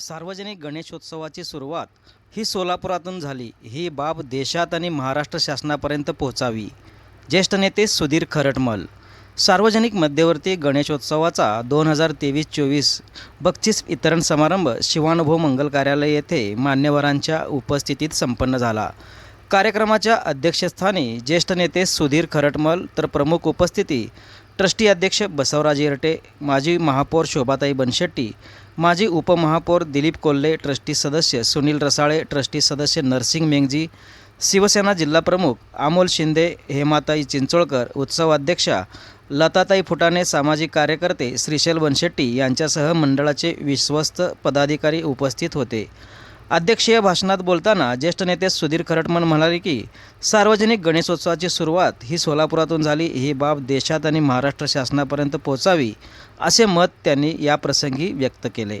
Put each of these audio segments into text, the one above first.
सार्वजनिक गणेशोत्सवाची सुरुवात ही सोलापुरातून झाली. ही बाब देशात आणि महाराष्ट्र शासनापर्यंत पोहोचावी. ज्येष्ठ नेते सुधीर खरटमल. सार्वजनिक मध्यवर्ती गणेशोत्सवाचा दोन हजार तेवीस चोवीस बक्षीस वितरण समारंभ शिवानुभव मंगल कार्यालय येथे मान्यवरांच्या उपस्थितीत संपन्न झाला. कार्यक्रमाच्या अध्यक्षस्थानी ज्येष्ठ नेते सुधीर खरटमल तर प्रमुख उपस्थिती ट्रस्टी अध्यक्ष बसवराज येरटे माजी महापौर शोभाताई बनशेट्टी माजी उपमहापौर दिलीप कोल्हे ट्रस्टी सदस्य सुनील रसाळे ट्रस्टी सदस्य नरसिंग मेंगजी शिवसेना जिल्हाप्रमुख अमोल शिंदे हेमाताई चिंचोळकर उत्सवाध्यक्षा लताताई फुटाणे सामाजिक कार्यकर्ते श्रीशैल बनशेट्टी यांच्यासह मंडळाचे विश्वस्त पदाधिकारी उपस्थित होते. अध्यक्षीय भाषणात बोलताना ज्येष्ठ नेते सुधीर खरटमन म्हणाले की सार्वजनिक गणेशोत्सवाची सुरुवात ही सोलापुरातून झाली ही बाब देशात आणि महाराष्ट्र शासनापर्यंत पोहोचावी असे मत त्यांनी याप्रसंगी व्यक्त केले.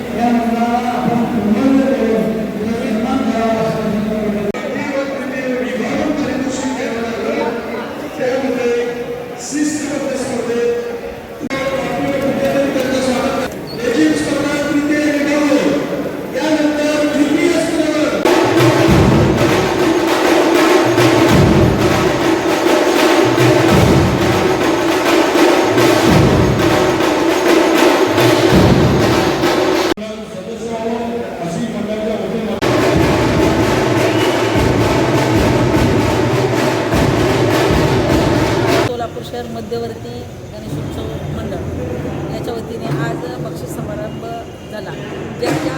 गणेशोत्सव मंडळ याच्या वतीने आज बक्षीस समारंभ झाला. ज्याच्या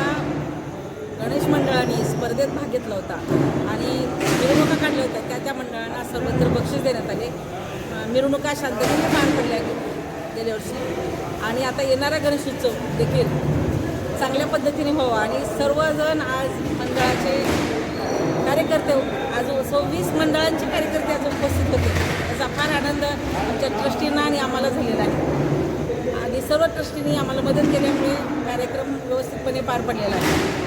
गणेश मंडळाने स्पर्धेत भाग घेतला होता आणि मिरवणुका काढल्या होत्या त्या त्या मंडळांना सर्वत्र बक्षीस देण्यात आले. मिरवणुका शांततेने पार पडल्या गेल्या वर्षी. आणि आता येणारा गणेशोत्सव देखील चांगल्या पद्धतीने व्हावा आणि सर्वजण आज मंडळाचे कार्यकर्ते आज सव्वीस मंडळांचे कार्यकर्ते आज उपस्थित होते. आमच्या ट्रस्टींना आणि आम्हाला झालेला आहे. आणि सर्व ट्रस्टींनी आम्हाला मदत केल्यामुळे कार्यक्रम व्यवस्थितपणे पार पडलेला आहे.